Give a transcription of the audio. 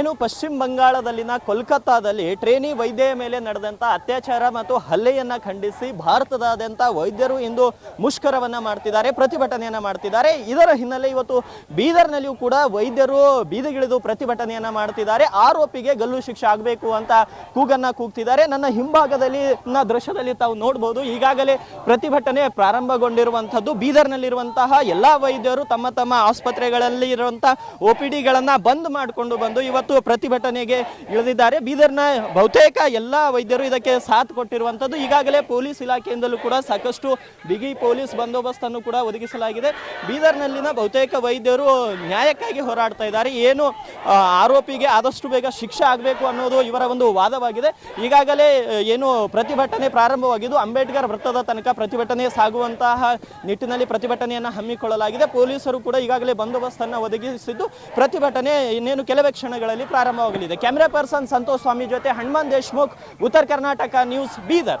ಏನು ಪಶ್ಚಿಮ ಬಂಗಾಳದಲ್ಲಿನ ಕೋಲ್ಕತ್ತಾದಲ್ಲಿ ಟ್ರೇನಿ ವೈದ್ಯೆಯ ಮೇಲೆ ನಡೆದಂಥ ಅತ್ಯಾಚಾರ ಮತ್ತು ಹಲ್ಲೆಯನ್ನು ಖಂಡಿಸಿ ಭಾರತದಾದ್ಯಂತ ವೈದ್ಯರು ಇಂದು ಮುಷ್ಕರವನ್ನ ಮಾಡ್ತಿದ್ದಾರೆ, ಪ್ರತಿಭಟನೆಯನ್ನ ಮಾಡ್ತಿದ್ದಾರೆ. ಇದರ ಹಿನ್ನೆಲೆ ಇವತ್ತು ಬೀದರ್ನಲ್ಲಿಯೂ ಕೂಡ ವೈದ್ಯರು ಬೀದಿಗಿಳಿದು ಪ್ರತಿಭಟನೆಯನ್ನ ಮಾಡ್ತಿದ್ದಾರೆ. ಆರೋಪಿಗೆ ಗಲ್ಲು ಶಿಕ್ಷೆ ಆಗಬೇಕು ಅಂತ ಕೂಗನ್ನು ಕೂಗ್ತಿದ್ದಾರೆ. ನನ್ನ ಹಿಂಭಾಗದಲ್ಲಿ ದೃಶ್ಯದಲ್ಲಿ ತಾವು ನೋಡ್ಬೋದು, ಈಗಾಗಲೇ ಪ್ರತಿಭಟನೆ ಪ್ರಾರಂಭಗೊಂಡಿರುವಂಥದ್ದು. ಬೀದರ್ನಲ್ಲಿರುವಂತಹ ಎಲ್ಲಾ ವೈದ್ಯರು ತಮ್ಮ ತಮ್ಮ ಆಸ್ಪತ್ರೆಗಳಲ್ಲಿ ಇರುವಂತಹ ಒ ಪಿ ಡಿಗಳನ್ನು ಬಂದ್ ಮಾಡಿಕೊಂಡು ಬಂದು ಇವತ್ತು ಪ್ರತಿಭಟನೆಗೆ ಇಳಿದಿದ್ದಾರೆ. ಬೀದರ್ನ ಬಹುತೇಕ ಎಲ್ಲ ವೈದ್ಯರು ಇದಕ್ಕೆ ಸಾಥ್ ಕೊಟ್ಟಿರುವಂಥದ್ದು. ಈಗಾಗಲೇ ಪೊಲೀಸ್ ಇಲಾಖೆಯಿಂದಲೂ ಕೂಡ ಸಾಕಷ್ಟು ಬಿಗಿ ಪೊಲೀಸ್ ಬಂದೋಬಸ್ತನ್ನು ಕೂಡ ಒದಗಿಸಲಾಗಿದೆ. ಬೀದರ್ನಲ್ಲಿನ ಬಹುತೇಕ ವೈದ್ಯರು ನ್ಯಾಯಕ್ಕಾಗಿ ಹೋರಾಡ್ತಾ ಇದ್ದಾರೆ. ಏನು ಆರೋಪಿಗೆ ಆದಷ್ಟು ಬೇಗ ಶಿಕ್ಷೆ ಆಗಬೇಕು ಅನ್ನೋದು ಇವರ ಒಂದು ವಾದವಾಗಿದೆ. ಈಗಾಗಲೇ ಏನು ಪ್ರತಿಭಟನೆ ಪ್ರಾರಂಭವಾಗಿದ್ದು, ಅಂಬೇಡ್ಕರ್ ವೃತ್ತದ ತನಕ ಪ್ರತಿಭಟನೆ ಸಾಗುವಂತಹ ನಿಟ್ಟಿನಲ್ಲಿ ಪ್ರತಿಭಟನೆಯನ್ನು ಹಮ್ಮಿಕೊಳ್ಳಲಾಗಿದೆ. ಪೊಲೀಸರು ಕೂಡ ಈಗಾಗಲೇ ಬಂದೋಬಸ್ತನ್ನು ಒದಗಿಸಿದ್ದು ಪ್ರತಿಭಟನೆ ಇನ್ನೇನು ಕೆಲವೇ ಕ್ಷಣಗಳಲ್ಲಿ ಪ್ರಾರಂಭವಾಗಲಿದೆ. ಕ್ಯಾಮೆರಾ ಪರ್ಸನ್ ಸಂತೋಷ್ ಸ್ವಾಮಿ ಜೊತೆ ಹನುಮಾನ್ ದೇಶ್ಮುಖ್ ಉತ್ತರ ಕರ್ನಾಟಕ ನ್ಯೂಸ್ ಬೀದರ್.